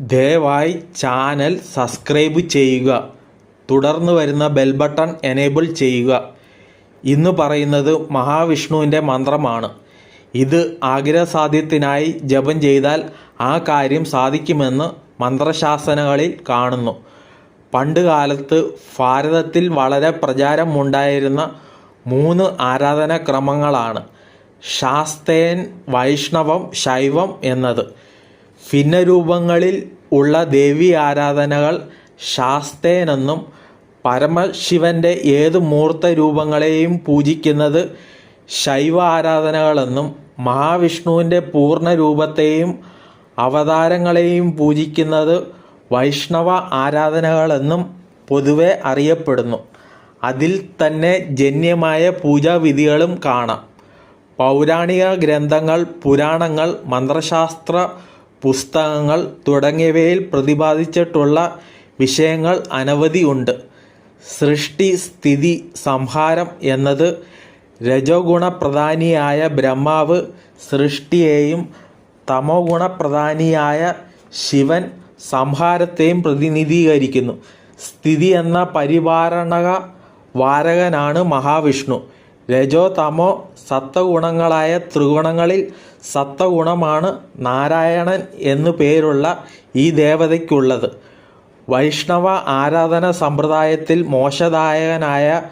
ദയവായി channel subscribe ചെയ്യുക. തുടർന്ന് വരുന്ന ബെൽ ബട്ടൺ എനേബിൾ ചെയ്യുക. ഇന്ന് പറയുന്നത് മഹാവിഷ്ണുവിന്റെ മന്ത്രമാണ്. ഇത് ആഗ്രഹസാധ്യത്തിനായി ജപം ചെയ്താൽ ആ കാര്യം സാധിക്കുമെന്ന് മന്ത്രശാസനകളിൽ കാണുന്നു. പണ്ട് കാലത്ത് ഭാരതത്തിൽ വളരെ പ്രചാരമുണ്ടായിരുന്ന മൂന്ന് ആരാധനാക്രമങ്ങളാണ്. ശാസ്തേൻ വൈഷ്ണവം ശൈവം എന്നത്. ഭിന്നരൂപങ്ങളിൽ ഉള്ള ദേവി ആരാധനകൾ ശാസ്തേനെന്നും പരമശിവന്റെ ഏത് മൂർത്ത രൂപങ്ങളെയും പൂജിക്കുന്നത് ശൈവ ആരാധനകളെന്നും മഹാവിഷ്ണുവിന്റെ പൂർണ രൂപത്തെയും അവതാരങ്ങളെയും പൂജിക്കുന്നത് വൈഷ്ണവ ആരാധനകളെന്നും പൊതുവെ അറിയപ്പെടുന്നു. അതിൽ തന്നെ ജന്യമായ പൂജാവിധികളും കാണാം. പൗരാണിക ഗ്രന്ഥങ്ങൾ പുരാണങ്ങൾ മന്ത്രശാസ്ത്ര പുസ്തകങ്ങൾ തുടങ്ങിയവയിൽ പ്രതിപാദിച്ചിട്ടുള്ള വിഷയങ്ങൾ അനവധി ഉണ്ട്. സൃഷ്ടി സ്ഥിതി സംഹാരം എന്നത് രജോഗുണപ്രധാനിയായ ബ്രഹ്മാവ് സൃഷ്ടിയെയും തമോ ഗുണപ്രധാനിയായ ശിവൻ സംഹാരത്തെയും പ്രതിനിധീകരിക്കുന്നു. സ്ഥിതി എന്ന പരിപാലനക വാരകനാണ് മഹാവിഷ്ണു. രജോ തമോ സത്വഗുണങ്ങളായ ത്രിഗുണങ്ങളിൽ സത്വഗുണമാണ് നാരായണൻ എന്നു പേരുള്ള ഈ ദേവതയ്ക്കുള്ളത്. വൈഷ്ണവ ആരാധന സമ്പ്രദായത്തിൽ മോശദായകനായ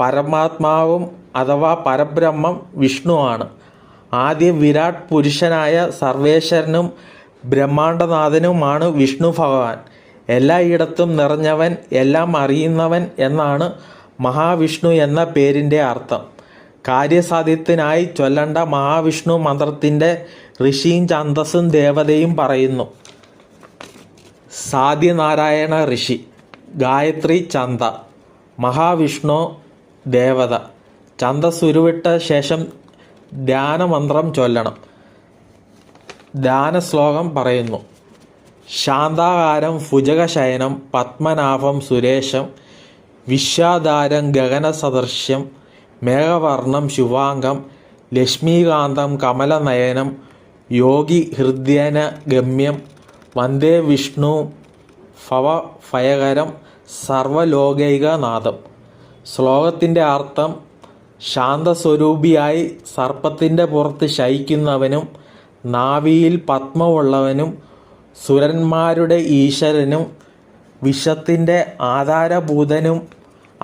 പരമാത്മാവും അഥവാ പരബ്രഹ്മം വിഷ്ണുവാണ്. ആദ്യം വിരാട് പുരുഷനായ സർവേശ്വരനും ബ്രഹ്മാണ്ടനാഥനുമാണ് വിഷ്ണു ഭഗവാൻ. എല്ലായിടത്തും നിറഞ്ഞവൻ എല്ലാം അറിയുന്നവൻ എന്നാണ് മഹാവിഷ്ണു എന്ന പേരിന്റെ അർത്ഥം. കാര്യസാധ്യത്തിനായി ചൊല്ലണ്ട മഹാവിഷ്ണു മന്ത്രത്തിന്റെ ഋഷിയും ഛന്ദസ്സും ദേവതയും പറയുന്നു. സാധ്യനാരായണ ഋഷി ഗായത്രി ചന്ത മഹാവിഷ്ണു ദേവത. ചന്തസ് ഉരുവിട്ട ശേഷം ധ്യാനമന്ത്രം ചൊല്ലണം. ധ്യാനശ്ലോകം പറയുന്നു. ശാന്താകാരം ഭുജകശയനം പത്മനാഭം സുരേശം വിശ്വാധാരം ഗഗനസദൃശ്യം മേഘവർണം ശുഭാംഗം ലക്ഷ്മീകാന്തം കമലനയനം യോഗി ഹൃദയന ഗമ്യം വന്ദേ വിഷ്ണു ഭവ ഭയകരം സർവലോകൈകനാഥം ശ്ലോകത്തിന്റെ അർത്ഥം ശാന്തസ്വരൂപിയായി സർപ്പത്തിന്റെ പുറത്ത് ശയിക്കുന്നവനും നാവിയിൽ പത്മമുള്ളവനും സുരന്മാരുടെ ഈശ്വരനും വിഷത്തിന്റെ ആധാരഭൂതനും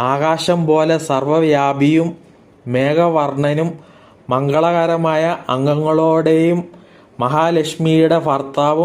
ആകാശം പോലെ സർവവ്യാപിയും മേഘവർണനും മംഗളകരമായ അംഗങ്ങളോടെയും മഹാലക്ഷ്മിയുടെ ഭർത്താവും